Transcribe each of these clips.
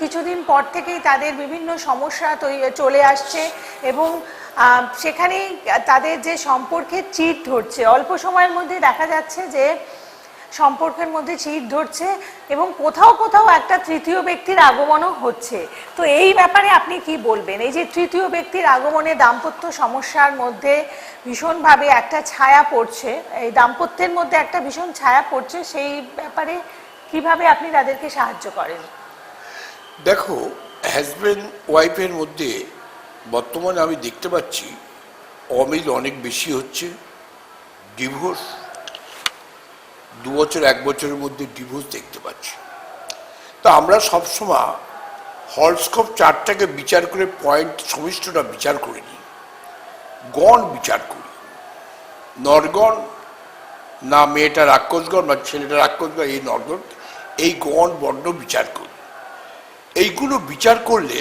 কিছুদিন পর থেকেই তাদের বিভিন্ন সমস্যা চলে আসছে এবং আহ, সেখানেই তাদের যে সম্পর্কের চিট ধরছে অল্প সময়ের মধ্যে দেখা যাচ্ছে যে সম্পর্কের মধ্যে চিট ধরছে এবং কোথাও কোথাও একটা তৃতীয় ব্যক্তির আগমনও হচ্ছে। তো এই ব্যাপারে আপনি কি বলবেন? এই যে তৃতীয় ব্যক্তির আগমনে দাম্পত্য সমস্যার মধ্যে ভীষণভাবে একটা ছায়া পড়ছে এই দাম্পত্যের মধ্যে একটা ভীষণ ছায়া পড়ছে সেই ব্যাপারে কীভাবে আপনি তাদেরকে সাহায্য করেন? দেখো হাজব্যান্ড ওয়াইফের মধ্যে বর্তমানে আমি দেখতে পাচ্ছি অমিল অনেক বেশি হচ্ছে। ডিভোর্স দু বছর, এক বছরের মধ্যে ডিভোর্স দেখতে পাচ্ছি। তো আমরা সবসময় হলস্কোপ চারটাকে বিচার করে, পয়েন্ট সমিষ্টটা বিচার করে নিই। গণ বিচার করি। নরগণ, না মেয়েটা রাক্ষসগণ বা ছেলেটা রাক্ষসগণ, এই নরগণ, এই গণ বর্ণ বিচার করি। এইগুলো বিচার করলে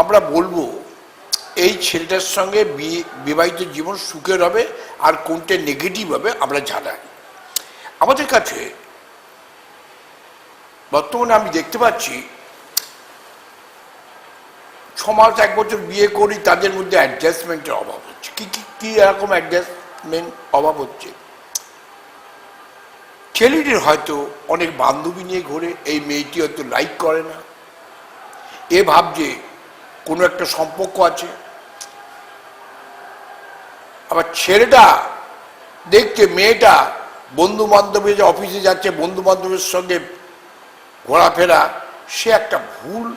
আমরা বলব, এই ছেলেটার সঙ্গে বিবাহিত জীবন সুখের হবে আর কোনটা নেগেটিভ হবে আমরা জানাই। আমাদের কাছে বর্তমানে আমি দেখতে পাচ্ছি, ছ মাস এক বছর বিয়ে করি, তাদের মধ্যে অ্যাডজাস্টমেন্টের অভাব হচ্ছে। কি কি কি এরকম অ্যাডজাস্টমেন্ট অভাব হচ্ছে? ছেলেটির হয়তো অনেক বান্ধবী নিয়ে ঘোরে, এই মেয়েটি হয়তো লাইক করে না। এ ভাবছে কোনো একটা সম্পর্ক আছে। আবার ছেলেটা দেখছে, মেয়েটা বন্ধু বান্ধবের যে অফিসে যাচ্ছে বন্ধু বান্ধবের সঙ্গে ঘোরাফেরা, সে একটা ভুল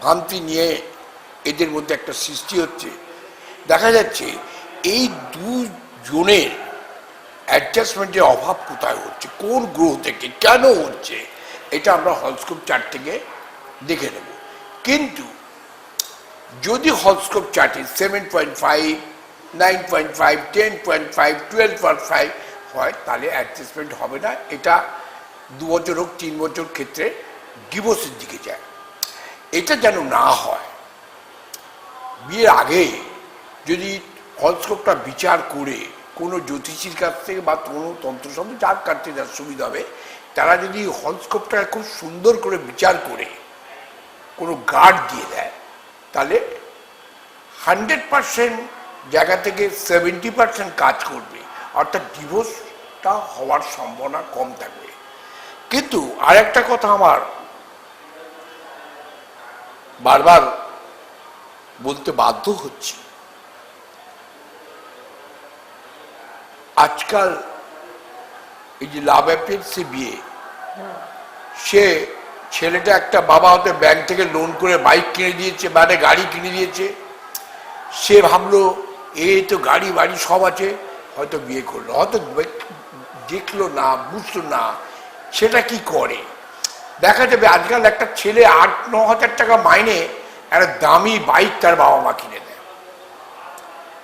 ভ্রান্তি নিয়ে এদের মধ্যে একটা সৃষ্টি হচ্ছে। দেখা যাচ্ছে এই দুজনের অ্যাডজাস্টমেন্টের অভাব কোথায় হচ্ছে? কোন গ্রহ থেকে? কেন হচ্ছে? এটা আমরা হলস্কোপ চার থেকে দেখে নেব। কিন্তু যদি হলস্কোপ চার্টে seven point five nine point five ten point five twelve point five হয়, তাহলে অ্যাডজাস্টমেন্ট হবে না। এটা দু বছর হোক, তিন বছর ক্ষেত্রে ডিভোর্সের দিকে যায়। এটা যেন না হয়, বিয়ের আগে যদি হলস্কোপটা বিচার করে কোনো জ্যোতিষীর কাছ থেকে বা কোনো তন্ত্রশাস্ত্র যার থেকে যার সুবিধা হবে, তারা যদি হলস্কোপটা খুব সুন্দর করে বিচার করে কোনো গার্ড দিয়ে দেয়। তাহলে হান্ড্রেড পার্সেন্ট জায়গা থেকে সেভেন্টি পার্সেন্ট কাজ করবে। অর্থাৎ ডিভোর্সটা হওয়ার সম্ভাবনা কম থাকবে। কিন্তু আরেকটা কথা আমার বারবার বলতে বাধ্য হচ্ছি। আজকাল এই যে লাভ অ্যাপিয়েন্সে বিয়ে সে ছেলেটা একটা বাবা হতে ব্যাংক থেকে লোন করে বাইক কিনে দিয়েছে মানে গাড়ি কিনে দিয়েছে। সে ভাবলো এই তো গাড়ি বাড়ি সব আছে, হয়তো বিয়ে করল। হয়তো দেখল না, বুঝলো না, সেটা কি করে? দেখা যাবে আজকাল একটা ছেলে আট, ন হাজার টাকা মাইনে একটা দামি বাইক তার বাবা মা কিনে দেয়।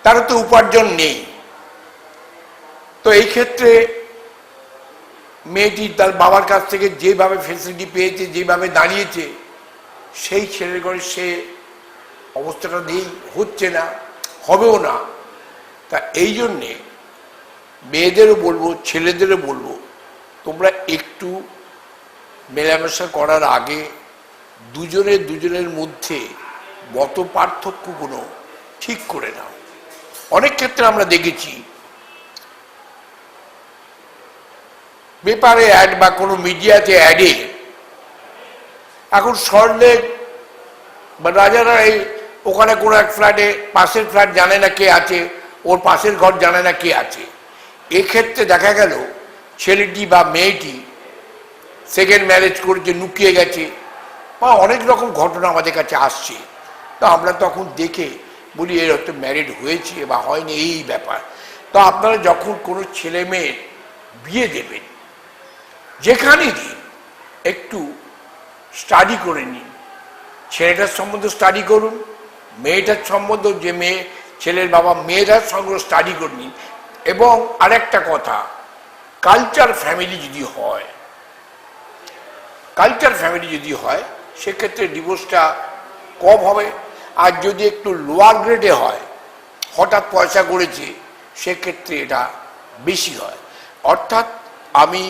তার তো উপার্জন নেই। তো এই ক্ষেত্রে মেয়েটি তার বাবার কাছ থেকে যেভাবে ফেসিলিটি পেয়েছে, যেভাবে দাঁড়িয়েছে, সেই ছেলের ঘরে সে অবস্থাটা নেই, হচ্ছে না, হবেও না। তা এই জন্যে মেয়েদেরও বলব, ছেলেদেরও বলব, তোমরা একটু মেলামেশা করার আগে দুজনে দুজনের মধ্যে মত পার্থক্যগুলো ঠিক করে নাও। অনেক ক্ষেত্রে আমরা দেখেছি পেপারে অ্যাড বা কোনো মিডিয়াতে অ্যাডে, এখন সল্টলেক বা রাজারা এই ওখানে কোনো এক ফ্ল্যাটে, পাশের ফ্ল্যাট জানে না কে আছে, ওর পাশের ঘর জানে না কে আছে। এক্ষেত্রে দেখা গেল, ছেলেটি বা মেয়েটি সেকেন্ড ম্যারেজ করেছে, লুকিয়ে গেছে, বা অনেক রকম ঘটনা আমাদের কাছে আসছে। তো আমরা তখন দেখে বলি এর হয়তো ম্যারিড হয়েছে বা হয়নি, এই ব্যাপার। তো আপনারা যখন কোনো ছেলে মেয়ের বিয়ে দেবেন যেখানেই দিন একটু স্টাডি করে নিন। ছেলেটার সম্বন্ধে স্টাডি করুন, মেয়েটার সম্বন্ধে যে মেয়ে, ছেলের বাবা মেয়েটার সঙ্গে স্টাডি করে নিন। এবং আরেকটা কথা কালচার ফ্যামিলি যদি হয় কালচার ফ্যামিলি যদি হয়, সেক্ষেত্রে ডিভোর্সটা কম হবে। আর যদি একটু লোয়ার গ্রেডে হয়, হঠাৎ পয়সা করেছে, সেক্ষেত্রে এটা বেশি হয়। অর্থাৎ আমি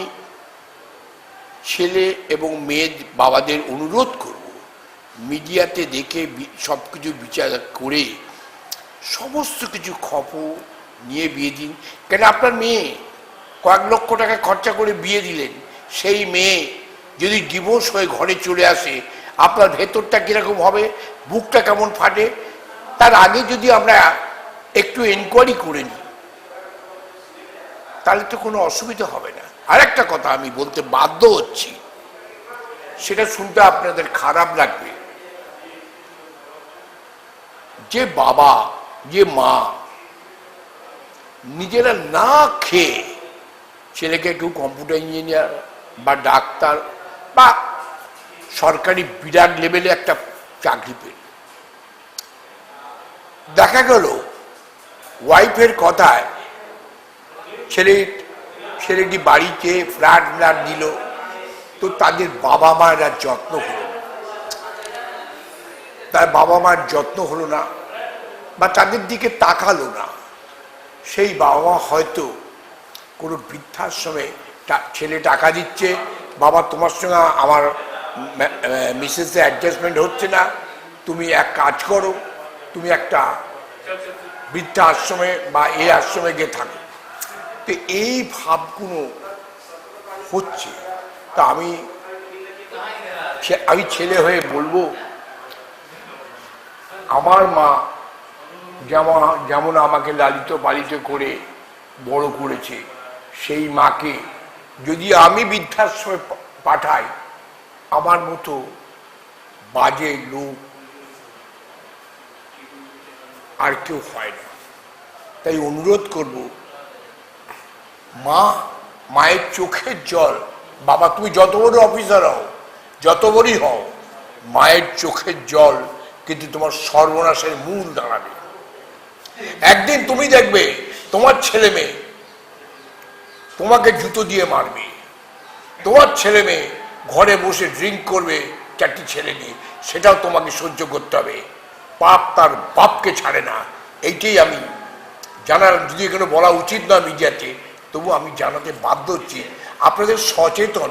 ছেলে এবং মেয়ে বাবাদের অনুরোধ করব, মিডিয়াতে দেখে সব কিছু বিচার করে সমস্ত কিছু খবর নিয়ে বিয়ে দিন। কেন আপনার মেয়ে কয়েক লক্ষ টাকা খরচা করে বিয়ে দিলেন, সেই মেয়ে যদি ডিভোর্স হয়ে ঘরে চলে আসে, আপনার ভেতরটা কীরকম হবে? বুকটা কেমন ফাটে? তার আগে যদি আমরা একটু এনকোয়ারি করে নিই। তাহলে তো কোনো অসুবিধা হবে না। আরেকটা কথা আমি বলতে বাধ্য হচ্ছি, সেটা শুনতে আপনাদের খারাপ লাগবে। যে বাবা, যে মা নিজেরা না খেয়ে ছেলেকে কেউ কম্পিউটার ইঞ্জিনিয়ার বা ডাক্তার বা সরকারি বিরাট লেভেলে একটা চাকরি পেল। দেখা গেল ওয়াইফের কথায় ছেলে, ছেলেটি বাড়িতে ফ্ল্যাট ফ্ল্যাট দিল তো তাদের বাবা মায়ের আর যত্ন হলো তার বাবা মায়ের যত্ন হলো না বা তাদের দিকে তাকালো না। সেই বাবা মা হয়তো কোনো বৃদ্ধাশ্রমে ছেলে টাকা দিচ্ছে, বাবা, তোমার সঙ্গে আমার মিসেসের অ্যাডজাস্টমেন্ট হচ্ছে না। তুমি এক কাজ করো, তুমি একটা বৃদ্ধা আশ্রমে বা এই আশ্রমে গিয়ে থাকো। তো এই ভাবগুলো হচ্ছে। তা আমি আমি ছেলে হয়ে বলব, আমার মা যেমন যেমন আমাকে লালিত পালিত করে বড় করেছে, সেই মাকে যদি আমি বৃদ্ধাশ্রমে পাঠাই, আমার মতো বাজে লোক আর কেউ হয় না। তাই অনুরোধ করব মা, মায়ের চোখের জল। বাবা, তুমি যত বড় অফিসার হও, যত বড়ই হও, মায়ের চোখের জল কিন্তু তোমার সর্বনাশের মূল দাঁড়াবে। একদিন তুমি দেখবে তোমার ছেলে মেয়ে তোমাকে জুতো দিয়ে মারবে। তোমার ছেলে মেয়ে ঘরে বসে ড্রিঙ্ক করবে চারটি ছেলে নিয়ে সেটাও তোমাকে সহ্য করতে হবে। পাপ তার বাপকে ছাড়ে না। এইটাই আমি জানার যদি এখানে বলা উচিত না মিডিয়াতে তবু আমি জানাতে বাধ্য হচ্ছি। আপনাদের সচেতন